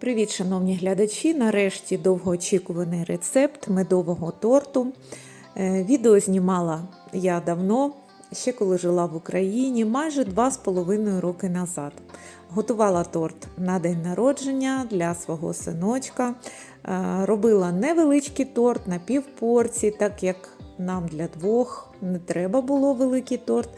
Привіт, шановні глядачі! Нарешті довгоочікуваний рецепт медового торту. Е, Відео знімала я давно, ще коли жила в Україні, майже два з половиною роки назад. Готувала торт на день народження для свого синочка. Е, Робила невеличкий торт на півпорції, так як нам для двох не треба було великий торт.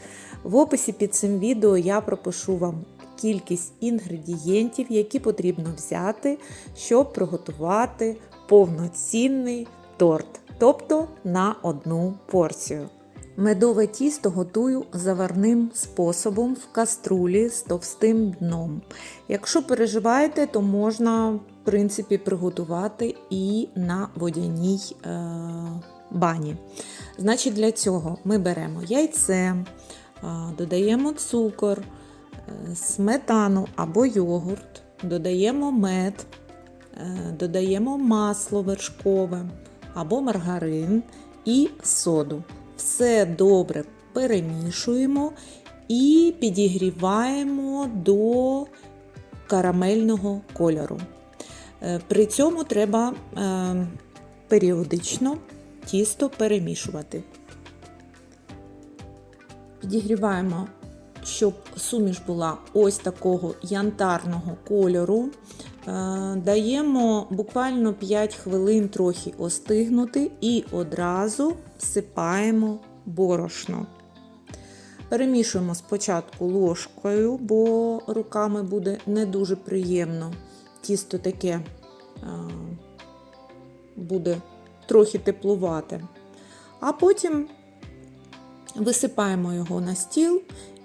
В описі під цим відео я пропишу вам кількість інгредієнтів, які потрібно взяти, щоб приготувати повноцінний торт, тобто на одну порцію. Медове тісто готую заварним способом в каструлі з товстим дном. Якщо переживаєте, то можна в принципі приготувати і на водяній е- бані. Значить, для цього ми беремо яйце, е, додаємо цукор, сметану або йогурт, додаємо мед, е, додаємо масло вершкове або маргарин і соду. Все добре перемішуємо і підігріваємо до карамельного кольору. Е, При цьому треба е, періодично тісто перемішувати. Підігріваємо, щоб суміш була ось такого янтарного кольору. Е, Даємо буквально 5 хвилин трохи остигнути і одразу всипаємо борошно. Перемішуємо спочатку ложкою, бо руками буде не дуже приємно. Тісто таке е, буде трохи теплувати. А потім висипаємо його на стіл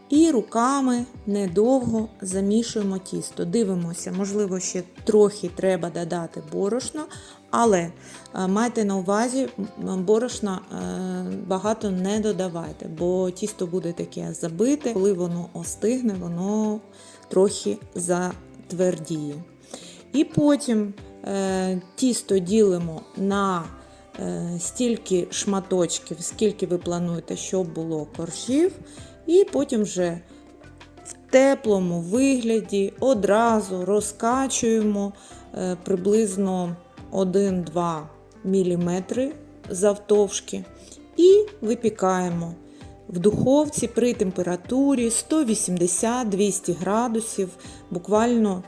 і руками недовго замішуємо тісто. Дивимося, можливо, ще трохи треба додати борошно, але е, майте на увазі, борошна е, багато не додавайте, бо тісто буде таке забите, коли воно остигне, воно трохи затвердіє. І потім е, тісто ділимо на стільки шматочків, скільки ви плануєте, щоб було коржів. І потім вже в теплому вигляді одразу розкачуємо приблизно 1-2 мм завтовшки і випікаємо в духовці при температурі 180-200 градусів, буквально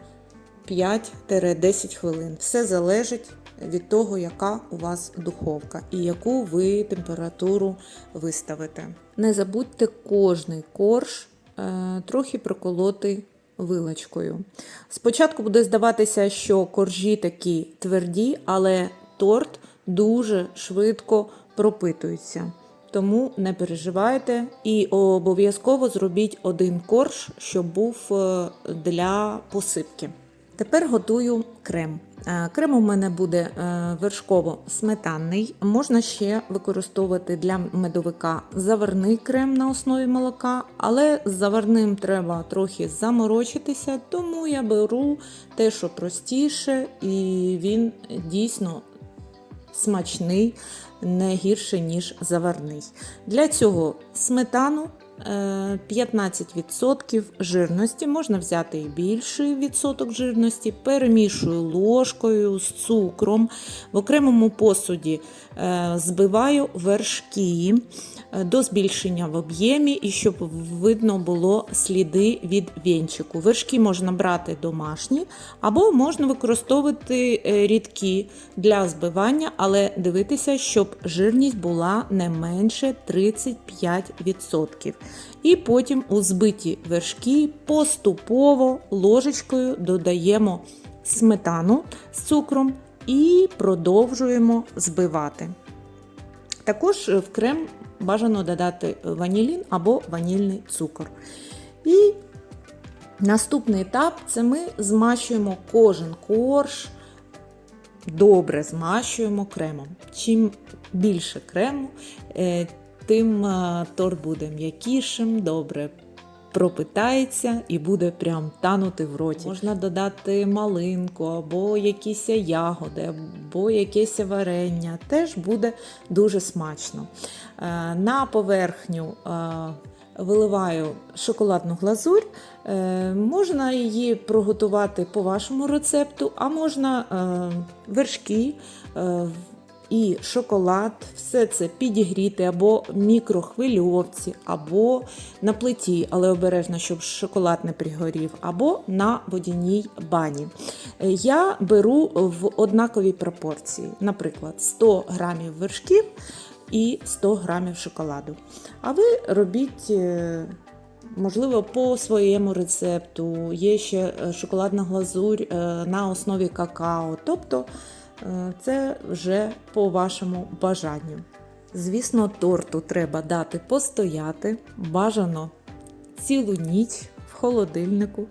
5-10 хвилин. Все залежить від того, яка у вас духовка і яку ви температуру виставите. Не забудьте кожний корж е, трохи проколоти вилочкою. Спочатку буде здаватися, що коржі такі тверді, але торт дуже швидко пропитується. Тому не переживайте і обов'язково зробіть один корж, щоб був е, для посипки. Тепер готую крем. Крем у мене буде вершково-сметанний. Можна ще використовувати для медовика заварний крем на основі молока, але з заварним треба трохи заморочитися, тому я беру те, що простіше, і він дійсно смачний, не гірше, ніж заварний. Для цього сметану. 15% жирності, можна взяти і більший відсоток жирності, перемішую ложкою з цукром. В окремому посуді збиваю вершки до збільшення в об'ємі і щоб видно було сліди від вінчику. Вершки можна брати домашні, або можна використовувати рідкі для збивання, але дивитися, щоб жирність була не менше 35%. І потім у збиті вершки поступово ложечкою додаємо сметану з цукром і продовжуємо збивати. Також в крем бажано додати ванілін або ванільний цукор. І наступний етап це ми змащуємо кожен корж, добре змащуємо кремом. Чим більше крему, тим торт буде м'якішим, добре пропитається і буде прям танути в роті. Можна додати малинку, або якісь ягоди, або якесь варення. Теж буде дуже смачно. На поверхню виливаю шоколадну глазурь, Е, можна її приготувати по вашому рецепту, а можна е, вершки е, і шоколад, все це підігріти або мікрохвильовці, або на плиті, але обережно, щоб шоколад не пригорів, або на водяній бані. Я беру в однаковій пропорції, наприклад, 100 грамів вершків і 100 грамів шоколаду. А ви робіть. е, Можливо, по своєму рецепту є ще е, шоколадна глазурь е, на основі какао. Тобто це вже по вашому бажанню. Звісно, торту треба дати постояти, бажано цілу ніч в холодильнику,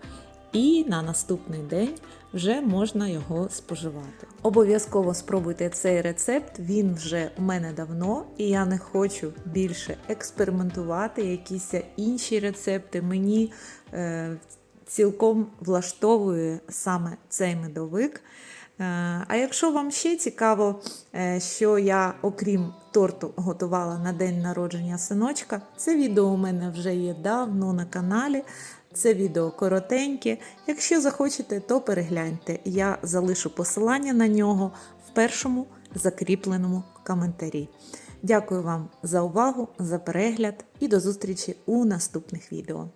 і на наступний день вже можна його споживати. Обов'язково спробуйте цей рецепт, він вже у мене давно, і я не хочу більше експериментувати, якісь інші рецепти. Мені е, цілком влаштовує саме цей медовик. Е, А якщо вам ще цікаво, е, що я, окрім торту, готувала на день народження синочка, це відео у мене вже є давно на каналі. Це відео коротеньке. Якщо захочете, то перегляньте. Я залишу посилання на нього в першому закріпленому коментарі. Дякую вам за увагу, за перегляд і до зустрічі у наступних відео.